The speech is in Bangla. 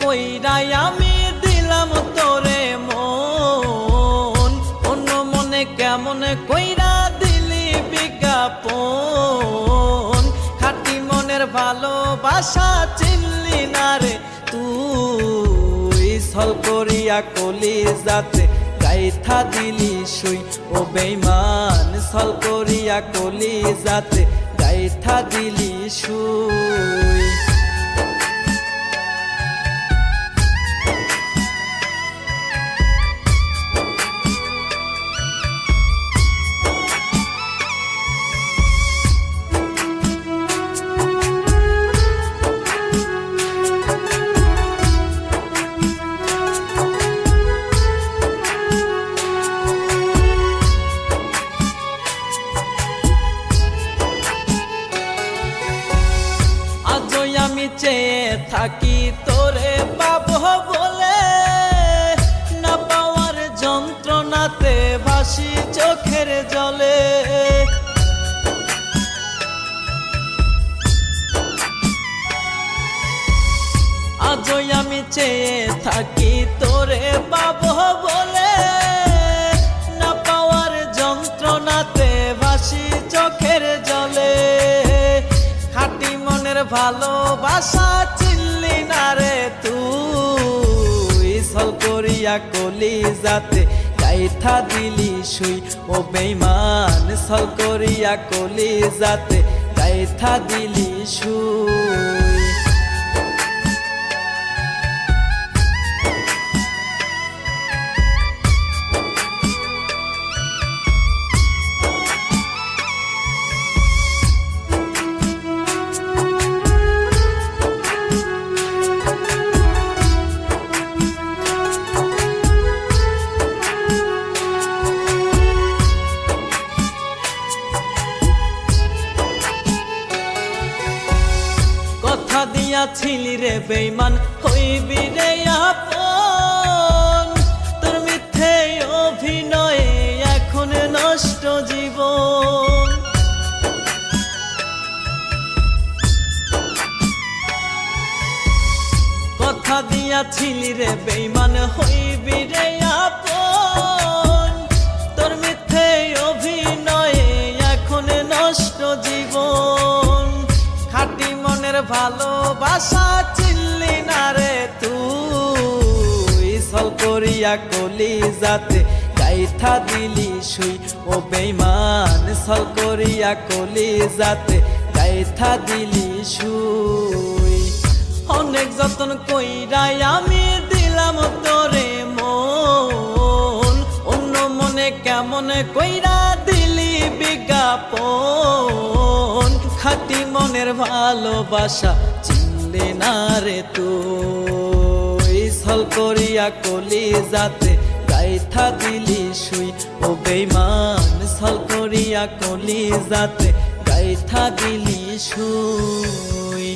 কইরাই আমি দিলাম তোরে মন। অন্য মনে কেমন কইরা দিলি বিজ্ঞাপন। খাটি মনের ভালোবাসা চিনলি না রে তুই। সল করিয়া কলি যাতে গাইথা দিলি শুই ও বেইমান সল করিয়া কলি যাতে গাইথা দিলি শুই চেয়ে থাকি তোরে পাবো বলে। না পাওয়ার যন্ত্রণাতে ভাসি চোখের জলে। আজই আমি চেয়ে থাকি তোরে পাবো বলে। ভালোবাসা চিনলি না রে তুই। সল করিয়া কলি যাতে গাইথা দিলি শুই ও বেইমান সল করিয়া কলি যাতে গাইথা দিলি শুই দিয়াছিলি রে বেইমান হইবি রে আপন। তোর মিথ্যে অভিনয়ে এখন নষ্ট জীবন। কথা দিয়াছিলি রে বেইমান হইবি রে আপন। ভালোবাসা চিনলি না রে তুই। সল করিয়া কলি যাতে গাইথা দিলি শুই। ও বেইমান সল করিয়া কলি যাতে গাইথা দিলি শুই। অনেক যতন কইরাই আমি দিলাম তোরে মন। অন্য মনে কেমন কইরা দিলি বিজ্ঞাপন। খাটি মনের ভালোবাসা না তো তুই করিয়া কলি যাতে গাইথা দিলি শুই ও বেইমান সল করিয়া কলি যাতে গাইথা দিলি শুই